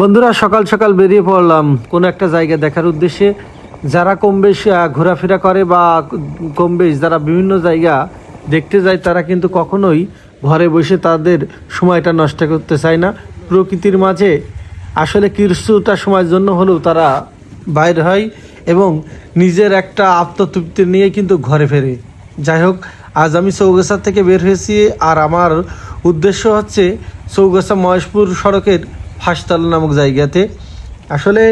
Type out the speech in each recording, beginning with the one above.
বন্ধুরা, সকাল সকাল বেরিয়ে পড়লাম কোনো একটা জায়গা দেখার উদ্দেশ্যে। যারা কম বেশ ঘোরাফেরা করে বা কম বেশ যারা বিভিন্ন জায়গা দেখতে যায়, তারা কিন্তু কখনোই ঘরে বসে তাদের সময়টা নষ্ট করতে চায় না। প্রকৃতির মাঝে আসলে কিছুটা সময়ের জন্য হলেও তারা বাইর হয় এবং নিজের একটা আত্মতৃপ্তি নিয়ে কিন্তু ঘরে ফেরে। যাই হোক, আজ আমি চৌগাছা থেকে বের হয়েছি আর আমার উদ্দেশ্য হচ্ছে চৌগাছা মহেশপুর সড়কের ফাঁসতলা নামক জায়গাতে। আসলে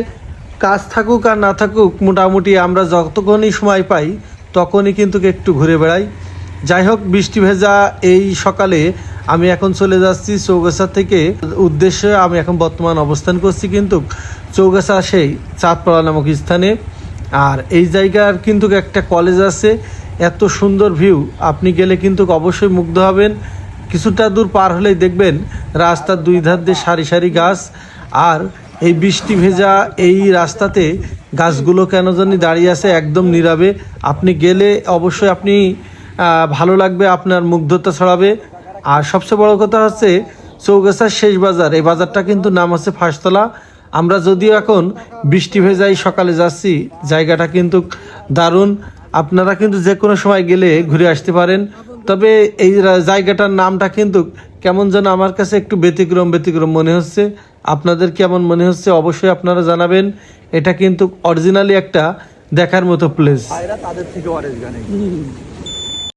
কাজ থাকুক আর না থাকুক, মোটামুটি আমরা যতক্ষণই সময় পাই, তখনই কিন্তু একটু ঘুরে বেড়াই। যাই হোক, বৃষ্টি ভেজা এই সকালে আমি এখন চলে যাচ্ছি চৌগাছা থেকে। উদ্দেশ্যে আমি এখন বর্তমান অবস্থান করছি কিন্তু চৌগাছা সেই চাঁদপাড়া নামক স্থানে। আর এই জায়গার কিন্তু একটা কলেজ আছে, এত সুন্দর ভিউ আপনি গেলে কিন্তু অবশ্যই মুগ্ধ হবেন। কিছুটা দূর পার হলেই দেখবেন রাস্তার দুই ধার দিয়ে সারি সারি গাছ, আর এই বৃষ্টি ভেজা এই রাস্তাতে গাছগুলো কেন জানি দাঁড়িয়ে আছে একদম নীরবে। আপনি গেলে অবশ্যই আপনি ভালো লাগবে, আপনার মুগ্ধতা ছড়াবে। আর সবচেয়ে বড় কথা হচ্ছে চৌগাছার শেষ বাজার, এই বাজারটা কিন্তু নাম হচ্ছে ফাঁসতলা। আমরা যদিও এখন বৃষ্টি ভেজাই সকালে যাচ্ছি, জায়গাটা কিন্তু দারুণ। আপনারা কিন্তু যে কোনো সময় গেলে ঘুরে আসতে পারেন। তবে এই জায়গাটার নামটা কিন্তু কেমন যেন আমার কাছে একটু ব্যতিক্রম ব্যতিক্রম মনে হচ্ছে। আপনাদের কেমন মনে হচ্ছে অবশ্যই আপনারা জানাবেন। এটা কিন্তু অরিজিনালি একটা দেখার মতো প্লেস তাদের থেকে